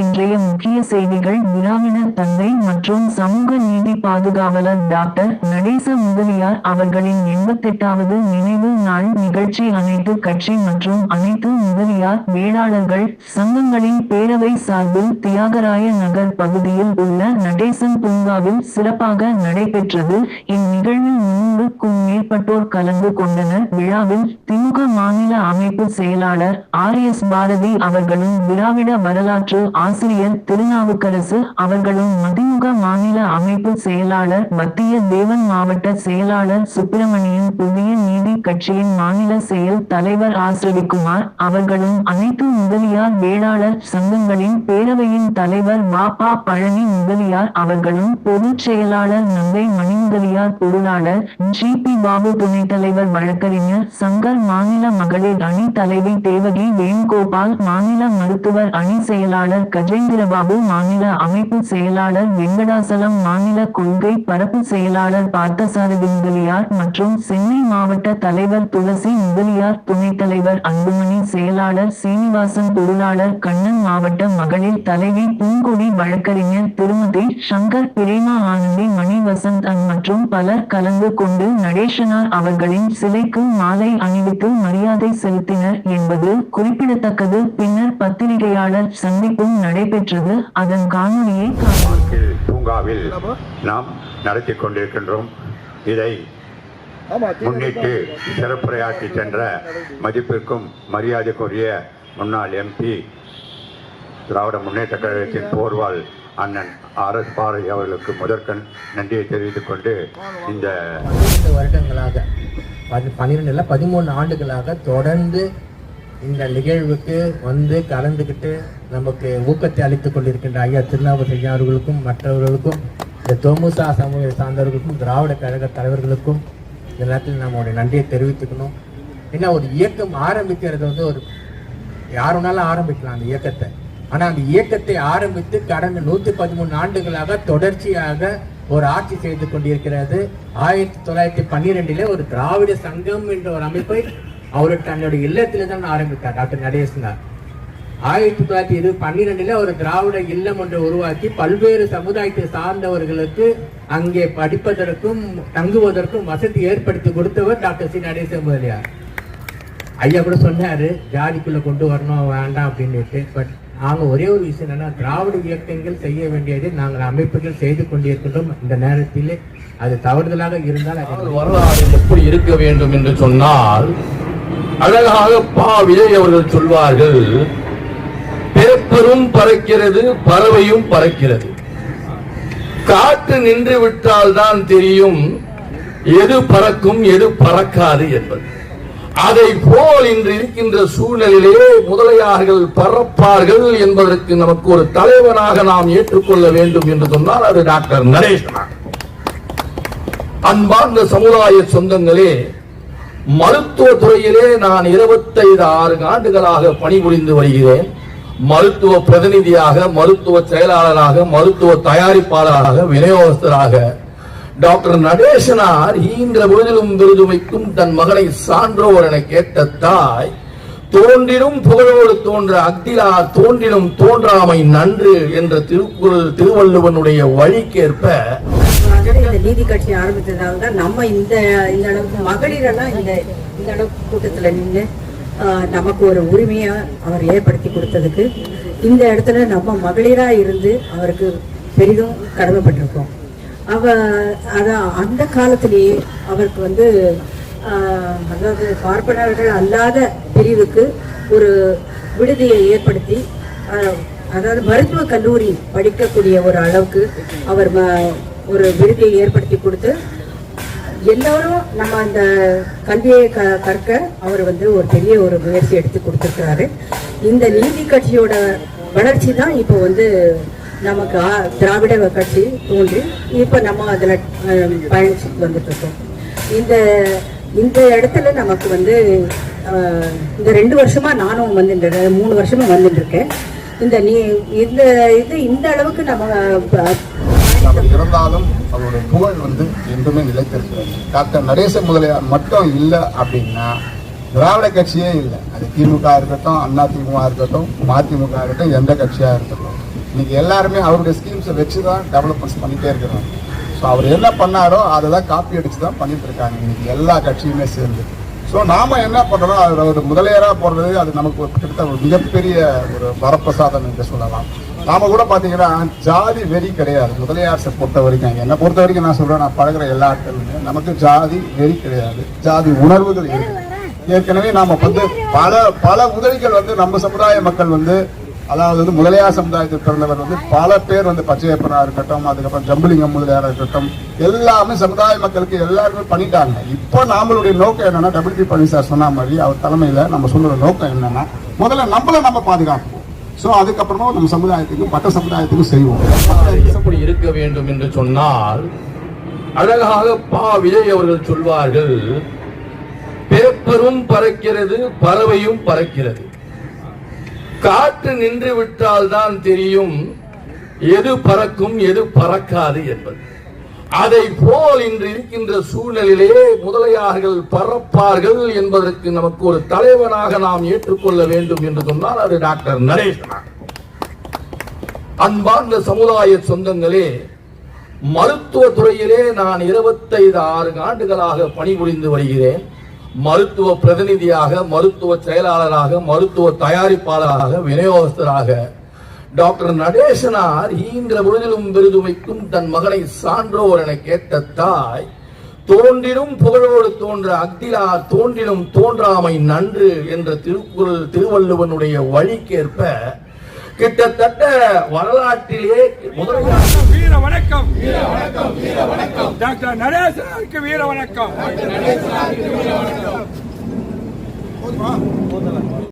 இன்றைய முக்கிய செய்திகள். விழாவினர் தந்தை மற்றும் சமூக நீதி பாதுகாவலர் டாக்டர் நடேச முதலியார் அவர்களின் எண்பத்தெட்டாவது நினைவு நாள் நிகழ்ச்சி அனைத்து கட்சி மற்றும் அனைத்து முதலியார் வேளாளர்கள் சங்கங்களின் பேரவை சார்பில் தியாகராய நகர் பகுதியில் உள்ள நடேசன் பூங்காவில் சிறப்பாக நடைபெற்றது. இந்நிகழ்வில் முன்னூறுக்கும் மேற்பட்டோர் கலந்து கொண்டனர். விழாவில் திமுக மாநில அமைப்பு செயலாளர் ஆர் எஸ் பாரதி அவர்களும் விழாவிட வரலாற்று ஆசிரியர் திருநாவுக்கரசு அவர்களும் மதிமுக மாநில அமைப்பு செயலாளர் மத்திய தேவன் மாவட்ட செயலாளர் சுப்பிரமணியன் புதிய நீதி கட்சியின் மாநில செயல் தலைவர் ஆசிரவிக்குமார் அவர்களும் அனைத்து முதலியார் வேளாளர் சங்கங்களின் பேரவையின் தலைவர் மாப்பா பழனி முதலியார் அவர்களும் பொதுச் செயலாளர் நங்கை மணி முதலியார் பொருளாளர் ஜி பி பாபு துணைத் தலைவர் வழக்கறிஞர் சங்கர் மாநில மகளிர் அணி தலைவி தேவகி வேணுகோபால் மாநில மருத்துவர் அணி செயலாளர் கஜேந்திரபாபு மாநில அமைப்பு செயலாளர் வெங்கடாசலம் மாநில கொள்கை பரப்பு செயலாளர் பார்த்தசாரதி முதலியார் மற்றும் சென்னை மாவட்ட தலைவர் துளசி முதலியார் துணைத் தலைவர் அன்புமணி செயலாளர் சீனிவாசன் பொருளாளர் கண்ணன் மாவட்ட மகளிர் தலைவி பூங்கொடி வழக்கறிஞர் திருமதி சங்கர் பிரேமா ஆனந்தி மணிவசந்த் மற்றும் பலர் கலந்து கொண்டு நடேசனார் அவர்களின் சிலைக்கு மாலை அணிவித்து மரியாதை செலுத்தினர் என்பது குறிப்பிடத்தக்கது. பின்னர் பத்திரிகையாளர் சந்திப்பும் நடைபெற்றது. அதன் பார்க்கில் பூங்காவில் நாம் நடத்தி கொண்டிருக்கின்றோம். இதை முன்னிட்டு சிறப்புரையாற்றி சென்ற மதிப்பிற்கும் மரியாதைக்குரிய முன்னாள் எம்பி திராவிட முன்னேற்ற கழகத்தின் போர்வால் அண்ணன் ஆர் எஸ் பாரதி அவர்களுக்கு முதற்கண் நன்றியை தெரிவித்துக் கொண்டு இந்த வருடங்களாக பன்னிரண்டு இல்ல பதிமூணு ஆண்டுகளாக தொடர்ந்து இந்த நிகழ்வுக்கு வந்து கலந்துக்கிட்டு நமக்கு ஊக்கத்தை அளித்துக் கொண்டிருக்கின்ற ஐயா திருநாவுக்கரசு அவர்களுக்கும் மற்றவர்களுக்கும் இந்த தோமுசா சமூக சார்ந்தவர்களுக்கும் திராவிட கழக தலைவர்களுக்கும் இந்த நேரத்தில் நம்மளுடைய நன்றியை தெரிவித்துக்கணும். ஏன்னா ஒரு இயக்கம் ஆரம்பிக்கிறது வந்து ஒரு யார் வேணாலும் ஆரம்பிக்கலாம் அந்த இயக்கத்தை. ஆனால் அந்த இயக்கத்தை ஆரம்பித்து கடந்த நூற்றி பதிமூணு ஆண்டுகளாக தொடர்ச்சியாக ஒரு ஆட்சி செய்து கொண்டிருக்கிறது. ஆயிரத்தி தொள்ளாயிரத்தி பன்னிரெண்டிலே ஒரு திராவிட சங்கம் என்ற ஒரு அமைப்பை அவர் தன்னுடைய இல்லத்தில் தான் ஆரம்பித்தார் டாக்டர் நடேசனார் ஆயிரத்தி தொள்ளாயிரத்தி இரு பன்னிரெண்டுல ஒரு திராவிட இல்லம் ஒன்றை உருவாக்கி பல்வேறு சமுதாயத்தை சார்ந்தவர்களுக்கு அங்கே படிப்பதற்கும் தங்குவதற்கும் வசதி ஏற்படுத்தி கொடுத்தவர் டாக்டர் சி நடேசன் முதலியார். ஐயா கூட சொன்னாரு ஜாதிக்குள்ள கொண்டு வரணும் வேண்டாம் அப்படின்னுட்டு. பட் நாங்க ஒரே ஒரு விஷயம் என்னன்னா திராவிட இயக்கங்கள் செய்ய வேண்டியதை நாங்கள் அமைப்புகள் செய்து கொண்டிருக்கின்றோம் இந்த நேரத்தில். அது தவறுதலாக இருந்தால் வரலாறு எப்படி இருக்க வேண்டும் என்று சொன்னால் அழகாக பா விஜய் அவர்கள் சொல்வார்கள் பேப்பரும் பறக்கிறது பறவையும் பறக்கிறது. காற்று நின்று விட்டால் தான் தெரியும் எது பறக்கும் எது பறக்காது என்பது. அதை போல் இன்று இருக்கின்ற சூழ்நிலையிலே முதலையார்கள் பறப்பார்கள் என்பதற்கு நமக்கு ஒரு தலைவனாக நாம் ஏற்றுக்கொள்ள வேண்டும் என்று சொன்னால் அது டாக்டர் நரேஷனா அன்பார்ந்த சமுதாய சொந்தங்களே மருத்துவ துறையிலே நான் இருபத்தைந்து ஆறு ஆண்டுகளாக பணிபுரிந்து வருகிறேன். மருத்துவ பிரதிநிதியாக மருத்துவ செயலாளராக மருத்துவ தயாரிப்பாளராக விநியோகஸ்தராக. டாக்டர் நடேசனார் ஈன்ற விருதிலும் விருதுமைக்கும் தன் மகனை சான்றோர் என கேட்ட தாய் தோன்றினும் புகழோடு தோன்ற அக்திலா தோன்றினும் தோன்றாமை நன்று என்ற திருக்குறள் திருவள்ளுவனுடைய வழிக்கேற்ப ஆகவே இந்த நீதி கட்சி ஆரம்பித்ததால் தான் நம்ம இந்த இந்த அளவுக்கு மகளிரெல்லாம் இந்த இந்த அளவுக்கு கூட்டத்தில் நின்று நமக்கு ஒரு உரிமையை அவர் ஏற்படுத்தி கொடுத்ததுக்கு இந்த இடத்துல நம்ம மகளிராக இருந்து அவருக்கு பெரிதும் கடமைப்பட்டிருக்கோம். அவ அதான் அந்த காலத்திலேயே அவருக்கு வந்து அதாவது பார்ப்பனர்கள் அல்லாத பிரிவுக்கு ஒரு விடுதியை ஏற்படுத்தி அதாவது மருத்துவக் கல்லூரி படிக்கக்கூடிய ஒரு அளவுக்கு அவர் ம- ஒரு விருதியை ஏற்படுத்தி கொடுத்து எல்லாரும் நம்ம அந்த கல்வியை க கற்க அவர் வந்து ஒரு பெரிய ஒரு முயற்சி எடுத்து கொடுத்துருக்கிறாரு. இந்த நீதி கட்சியோட வளர்ச்சி தான் இப்போ வந்து நமக்கு திராவிட கட்சி தோன்றி இப்போ நம்ம அதில் பயணிச்சுட்டு வந்துட்டு இருக்கோம் இந்த இந்த இடத்துல நமக்கு வந்து இந்த ரெண்டு வருஷமா நானும் வந்துட்டு மூணு வருஷமா வந்துட்டு இருக்கேன் இந்த நீ இந்த இது இந்த அளவுக்கு நம்ம அவர் இருந்தாலும் அவருடைய புகழ் வந்து என்றுமே நிலைத்திருக்கிறது. டாக்டர் நடேச முதலியார் மட்டும் இல்லை அப்படின்னா திராவிட கட்சியே இல்லை. அது திமுக இருக்கட்டும் அண்ணா திமுக இருக்கட்டும் மதிமுக இருக்கட்டும் எந்த கட்சியாக இருக்கட்டும். இன்னைக்கு எல்லாருமே அவருடைய ஸ்கீம்ஸை வச்சு தான் டெவலப்மெண்ட்ஸ் பண்ணிட்டே இருக்கிறாங்க. ஸோ அவர் என்ன பண்ணாரோ அதை தான் காப்பி அடிச்சு தான் பண்ணிட்டு இருக்காங்க. இன்னைக்கு எல்லா கட்சியுமே சேர்ந்து. ஸோ நாம என்ன பண்ணுறோம் அதில் ஒரு முதலியராக போடுறது அது நமக்கு ஒரு கிட்டத்தட்ட ஒரு மிகப்பெரிய ஒரு வரப்பிரசாதம் என்று சொல்லலாம். நாம கூட பார்த்தீங்கன்னா ஜாதி வெறி கிடையாது. முதலியார்ஸை பொறுத்த வரைக்கும் என்னை பொறுத்த வரைக்கும் நான் சொல்கிறேன் நான் பழகுற எல்லா இடத்துலையுமே நமக்கு ஜாதி வெறி கிடையாது. ஜாதி உணர்வுகள் இருக்குது ஏற்கனவே நாம் வந்து பல பல உதவிகள் வந்து நம்ம சமுதாய மக்கள் வந்து அதாவது வந்து முதலியார் சமுதாயத்தில் பிறந்தவர் வந்து பல பேர் வந்து பச்சையப்பனா இருக்கட்டும் அதுக்கப்புறம் ஜம்புலிங்கம் முதலியாரா இருக்கட்டும் எல்லாமே சமுதாய மக்களுக்கு எல்லாருமே பண்ணிட்டாங்க. இப்போ நாமளுடைய நோக்கம் என்னன்னா டபிள் பி சார் சொன்ன மாதிரி அவர் தலைமையில நம்ம சொல்ற நோக்கம் என்னன்னா முதல்ல நம்மள நம்ம பாதுகாப்போம். ஸோ அதுக்கப்புறமா நம்ம சமுதாயத்துக்கும் மற்ற சமுதாயத்துக்கும் செய்வோம். எப்படி இருக்க வேண்டும் என்று சொன்னால் அழகாக பா விஜய் அவர்கள் சொல்வார்கள் பேப்பரும் பறக்கிறது பறவையும் பறக்கிறது. காற்று நின்று விட்டால் தான் தெரியும் எது பறக்கும் எது பறக்காது என்பது. அதை போல் இன்று இருக்கின்ற சூழ்நிலையிலே முதலையார்கள் பறப்பார்கள் என்பதற்கு நமக்கு ஒரு தலைவனாக நாம் ஏற்றுக்கொள்ள வேண்டும் என்று சொன்னால் அது டாக்டர் நரேஷ் அன்பார்ந்த சமுதாய சொந்தங்களே மருத்துவ துறையிலே நான் இருபத்தைந்து ஆறு ஆண்டுகளாக பணிபுரிந்து வருகிறேன். மருத்துவ பிரதிநிதியாக மருத்துவ செயலாளராக மருத்துவ தயாரிப்பாளராக விநியோகஸ்தராக டாக்டர் நடேசனார் ஈன்ற விருதிலும் விருதுமைக்கும் தன் மகனை சான்றோர் என கேட்ட தாய் தோன்றினும் புகழோடு தோன்ற அக்திலார் தோன்றினும் தோன்றாமை நன்று என்ற திருக்குறள் திருவள்ளுவனுடைய வழிக்கேற்ப கிட்டத்தட்ட வரலாற்றிலே முதல் வீர வணக்கம் வீர வணக்கம். வீர வணக்கம் டாக்டர் நடேசனாருக்கு வீர வணக்கம்.